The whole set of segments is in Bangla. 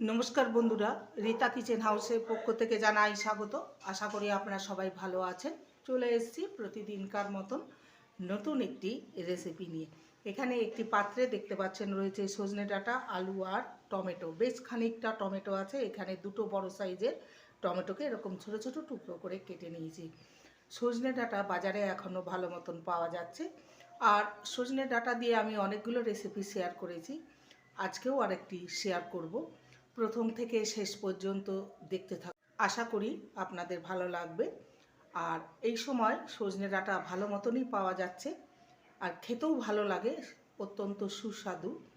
নমস্কার বন্ধুরা, রীতা কিচেন হাউসের পক্ষ থেকে জানাই স্বাগত। আশা করি আপনারা সবাই ভালো আছেন। চলে এসেছি প্রতিদিনকার মতন নতুন একটি রেসিপি নিয়ে। এখানে একটি পাত্রে দেখতে পাচ্ছেন রয়েছে সজনে ডাঁটা, আলু আর টমেটো। বেশ খানিকটা টমেটো আছে, এখানে দুটো বড় সাইজের টমেটোকে এরকম ছোট ছোট টুকরো করে কেটে নিয়েছি। সজনে ডাঁটা বাজারে এখনও ভালো মতন পাওয়া যাচ্ছে। আর সজনে ডাঁটা দিয়ে আমি অনেকগুলো রেসিপি শেয়ার করেছি। আজকেও আরেকটি শেয়ার করব। প্রথম থেকে শেষ পর্যন্ত দেখতে থাক। আশা করি আপনাদের ভালো লাগবে। আর এই সময় সজনে ডাঁটা ভালো মতনই পাওয়া যাচ্ছে। আর খেতেও ভালো লাগে, অত্যন্ত সুস্বাদু।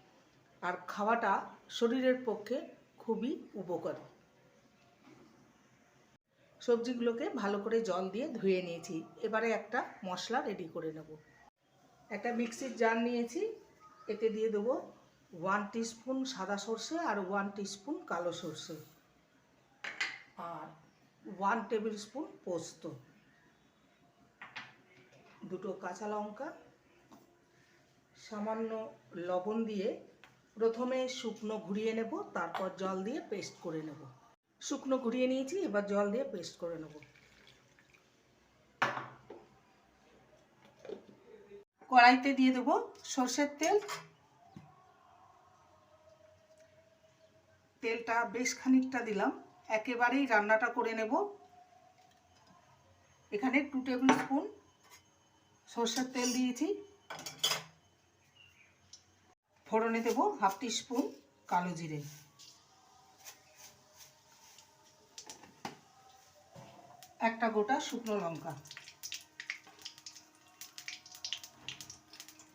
আর খাওয়াটা শরীরের পক্ষে খুবই উপকারী। সবজিগুলোকে ভালো করে জল দিয়ে ধুয়ে নিয়েছি। এবারে একটা মশলা রেডি করে নেব। একটা মিক্সির জার নিয়েছি। এতে দিয়ে দেবো ওয়ান টিস্পুন সাদা সর্ষে আর ওয়ান টিস্পুন কালো সর্ষে। আর ওয়ান টেবিল স্পুন পোস্ত। দুটো কাঁচা লঙ্কা, সামান্য লবণ দিয়ে প্রথমে শুকনো ঘুরিয়ে নেব, তারপর জল দিয়ে পেস্ট করে নেব। শুকনো ঘুরিয়ে নিয়েছি, এবার জল দিয়ে পেস্ট করে নেব। কড়াইতে দিয়ে দেবো সর্ষের তেল তেলটা বেশ খানিকটা দিলাম। একেবারেই রান্নাটা করে নেব। এখানে টু টেবিল স্পুন সর্ষের তেল দিয়েছি। ফোড়নে দেবো হাফ টি স্পুন কালো জিরে। একটা গোটা শুকনো লঙ্কা।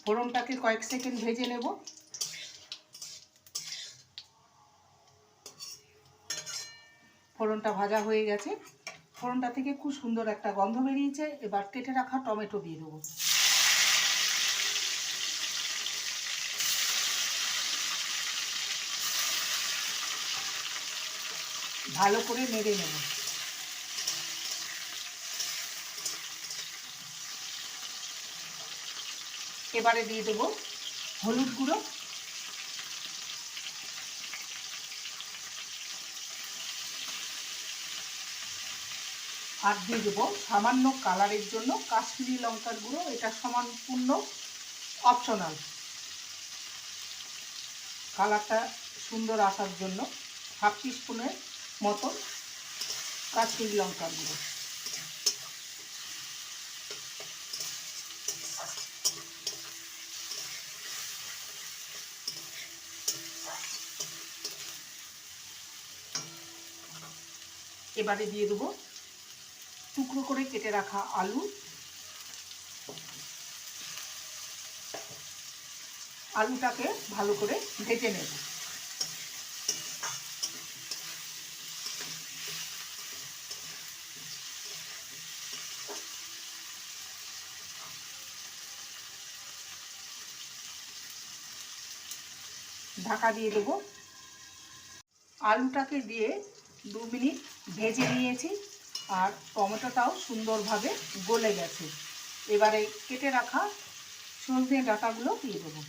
ফোড়নটাকে কয়েক সেকেন্ড ভেজে নেব। ফোড়নটা ভাজা হয়ে গেছে। ফোড়নটা থেকে খুব সুন্দর একটা গন্ধ বেরিয়েছে। এবার কেটে রাখা টমেটো দিয়ে দেবো। ভালো করে নেড়ে নেব। এবারে দিয়ে দেবো হলুদ গুঁড়ো। আর দিয়ে দেবো সামান্য কালারের জন্য কাশ্মীরি লঙ্কার গুঁড়ো। এটা সম্পূর্ণ অপশনাল কালারটা সুন্দর আসার জন্য হাফ টিস্পুনের মতন কাশ্মীরি লঙ্কার গুঁড়ো। এবারে দিয়ে দেবো টুকরো করে কেটে রাখা আলু। আলুটাকে ভালো করে ভেজে নেব। ঢাকা দিয়ে দেবো। আলুটাকে দিয়ে দু মিনিট ভেজে নিয়েছি। আর টমেটোটাও সুন্দরভাবে গলে গেছে। এবারে কেটে রাখা সজনে ডাটাগুলো দিয়ে দেবো।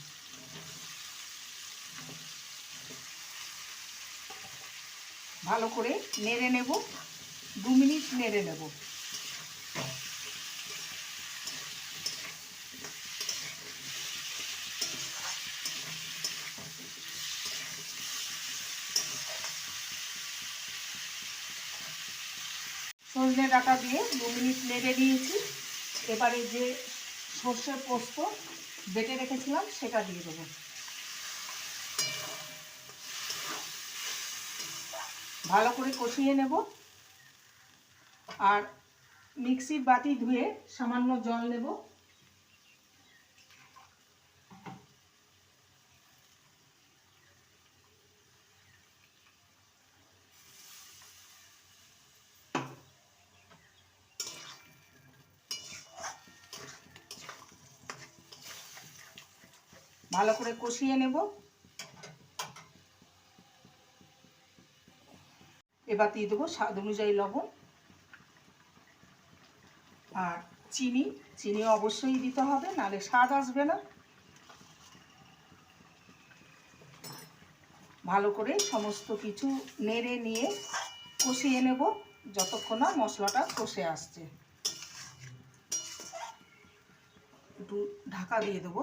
ভালো করে নেড়ে নেব, দু মিনিট নেড়ে নেব। সজনে ডাটা দিয়ে দু মিনিট নেড়ে দিয়েছি। এবারে যে সর্ষের পোস্ত বেটে রেখেছিলাম, সেটা দিয়ে দেবো। ভালো করে কষিয়ে নেব। আর মিক্সির বাটি ধুয়ে সামান্য জল নেব। ভালো করে কষিয়ে নেব। এবার দিয়ে দেবো স্বাদ অনুযায়ী লবণ আর চিনি। চিনি অবশ্যই দিতে হবে, নাহলে স্বাদ আসবে না। ভালো করে সমস্ত কিছু নেড়ে নিয়ে কষিয়ে নেব, যতক্ষণ না মশলাটা কষে আসছে। একটু ঢাকা দিয়ে দেবো।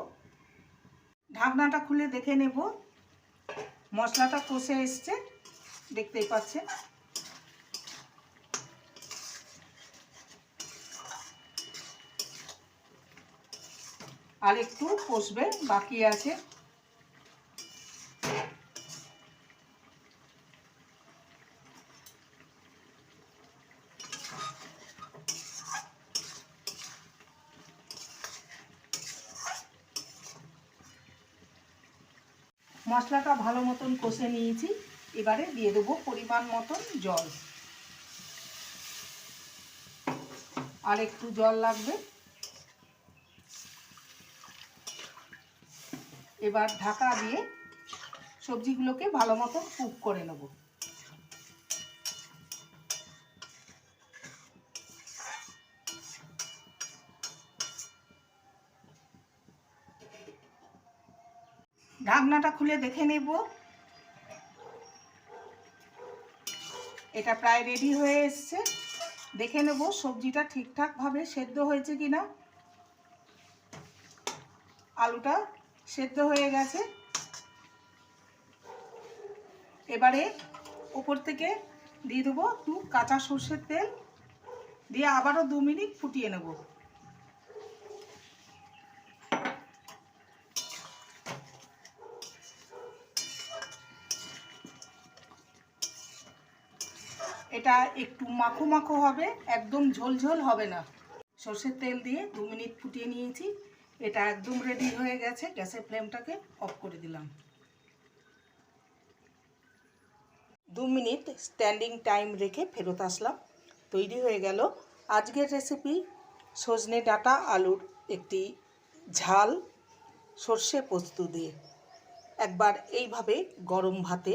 ঢাকনাটা খুলে দেখে নেব। মশলাটা কষে এসছে দেখতেই পাচ্ছেন। আর একটু কষবে বাকি আছে। মশলাটা ভালো মতন কষে নিয়েছি। এবারে দিয়ে দেবো পরিমাণ মতন জল। আর একটু জল লাগবে। এবার ঢাকা দিয়ে সবজিগুলোকে ভালো মতন কুক করে নেব। ঢাকনাটা খুলে দেখে নেব। এটা প্রায় রেডি হয়ে এসছে। দেখে নেব সবজিটা ঠিকঠাকভাবে সেদ্ধ হয়েছে কিনা। আলুটা সেদ্ধ হয়ে গেছে। এবারে উপর থেকে দিয়ে দেবো একটু কাঁচা সর্ষের তেল। দিয়ে আবারও দু মিনিট ফুটিয়ে নেব। এটা একটু মাখো মাখো হবে, একদম ঝোলঝোল হবে না। সর্ষের তেল দিয়ে দু মিনিট ফুটিয়ে নিয়েছি। এটা একদম রেডি হয়ে গেছে, গ্যাসের ফ্লেমটাকে অফ করে দিলাম। দু মিনিট স্ট্যান্ডিং টাইম রেখে ফেরত আসলাম। তৈরি হয়ে গেল আজকের রেসিপি সজনে ডাঁটা আলুর একটি ঝাল সর্ষে পোস্ত দিয়ে। একবার এইভাবে গরম ভাতে